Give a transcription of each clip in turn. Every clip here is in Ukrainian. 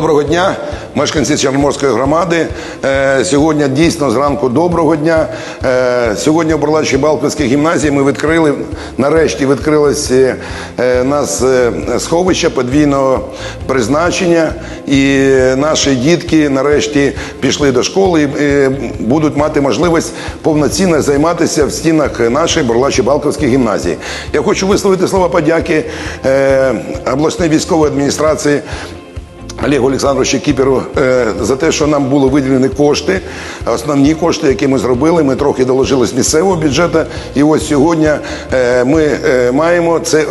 Доброго дня, мешканці Чорноморської громади. Е, Сьогодні дійсно зранку доброго дня. Е, Сьогодні в Бурлачій Балківській гімназії ми відкрили, нарешті відкрилось е, е, нас сховище подвійного призначення. І наші дітки нарешті пішли до школи і будуть мати можливість повноцінно займатися в стінах нашої Бурлачій Балківської гімназії. Я хочу висловити слова подяки обласної військової адміністрації. Олегу Олександровичу Кіперу е, за те, що нам були виділені кошти, основні кошти, які ми зробили. Ми трохи доложили з місцевого бюджету. І ось сьогодні е, ми е, маємо це.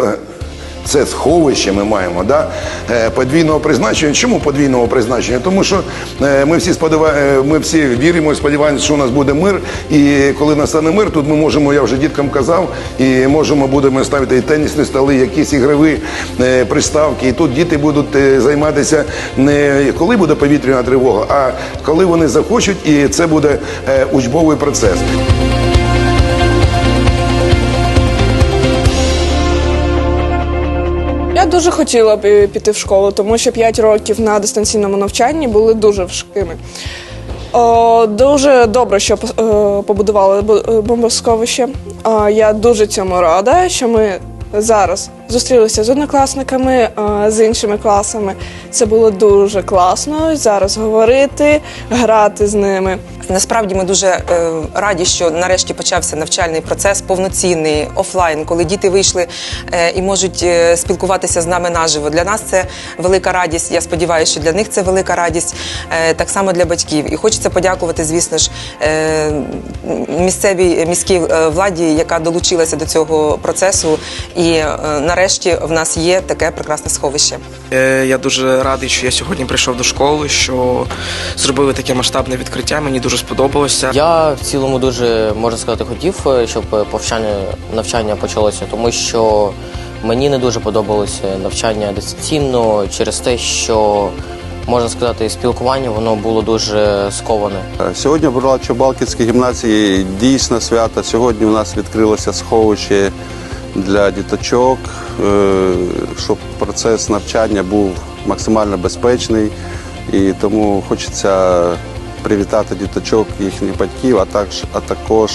Це сховище ми маємо, да? е, подвійного призначення. Чому подвійного призначення? Тому що е, ми всі сподіва... е, ми всі віримо і сподіваємося, що у нас буде мир. І коли настане мир, тут ми можемо, я вже діткам казав, і можемо будемо ставити і тенісні столи, якісь ігрові приставки. І тут діти будуть займатися не коли буде повітряна тривога, а коли вони захочуть, і це буде учбовий процес. Дуже хотіла б е, піти в школу, тому що 5 років на дистанційному навчанні були дуже важкими. О, дуже добре, що е, побудували бу- е, бомбосховище. Я дуже цьому рада, що ми зараз зустрілися з однокласниками, з іншими класами. Це було дуже класно зараз говорити, грати з ними. Насправді ми дуже е, раді, що нарешті почався навчальний процес повноцінний офлайн, коли діти вийшли е, і можуть е, спілкуватися з нами наживо. Для нас це велика радість. Я сподіваюся, що для них це велика радість, е, так само для батьків. І хочеться подякувати, звісно ж, е, місцевій міській е, владі, яка долучилася до цього процесу. І е, нарешті в нас є таке прекрасне сховище. Е, Я дуже радий, що я сьогодні прийшов до школи, що зробили таке масштабне відкриття. Мені дуже сподобалося. Я в цілому дуже можна сказати хотів, е, щоб е, повчання навчання почалося, тому що мені не дуже подобалося навчання дистанційно через те, що можна сказати, спілкування воно було дуже сковане. Сьогодні в Бурлачо-Балківській гімназії дійсно свято. Сьогодні у нас відкрилося сховище для діточок, е, щоб процес навчання був максимально безпечний. І тому хочеться привітати діточок, їхніх батьків, а також, а також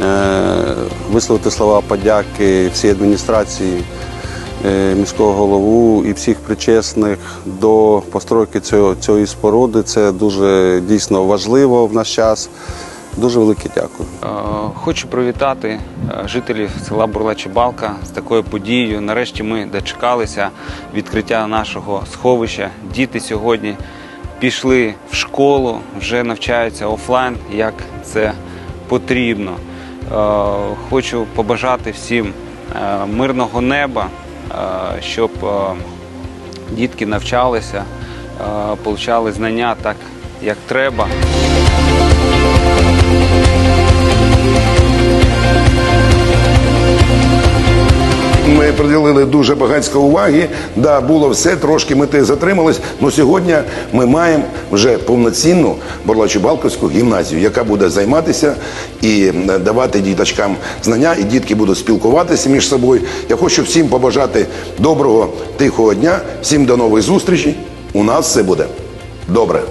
е, висловити слова подяки всій адміністрації е, міського голову і всіх причесних до постройки цього, цієї споруди. Це дуже дійсно важливо в наш час. Дуже велике дякую. Е, Хочу привітати е, жителів села Бурлачі-Балка з такою подією. Нарешті ми дочекалися відкриття нашого сховища. Діти сьогодні пішли в школу, вже навчаються офлайн, як це потрібно. Е, Хочу побажати всім е, мирного неба, е, щоб дітки навчалися, отримали знання так, як треба. Приділили дуже багатько уваги. Да, було все, трошки ми те затримались. але сьогодні ми маємо вже повноцінну Борлачо-Балківську гімназію, яка буде займатися і е, давати діточкам знання, і дітки будуть спілкуватися між собою. Я хочу всім побажати доброго, тихого дня, всім до нових зустрічей. У нас все буде добре.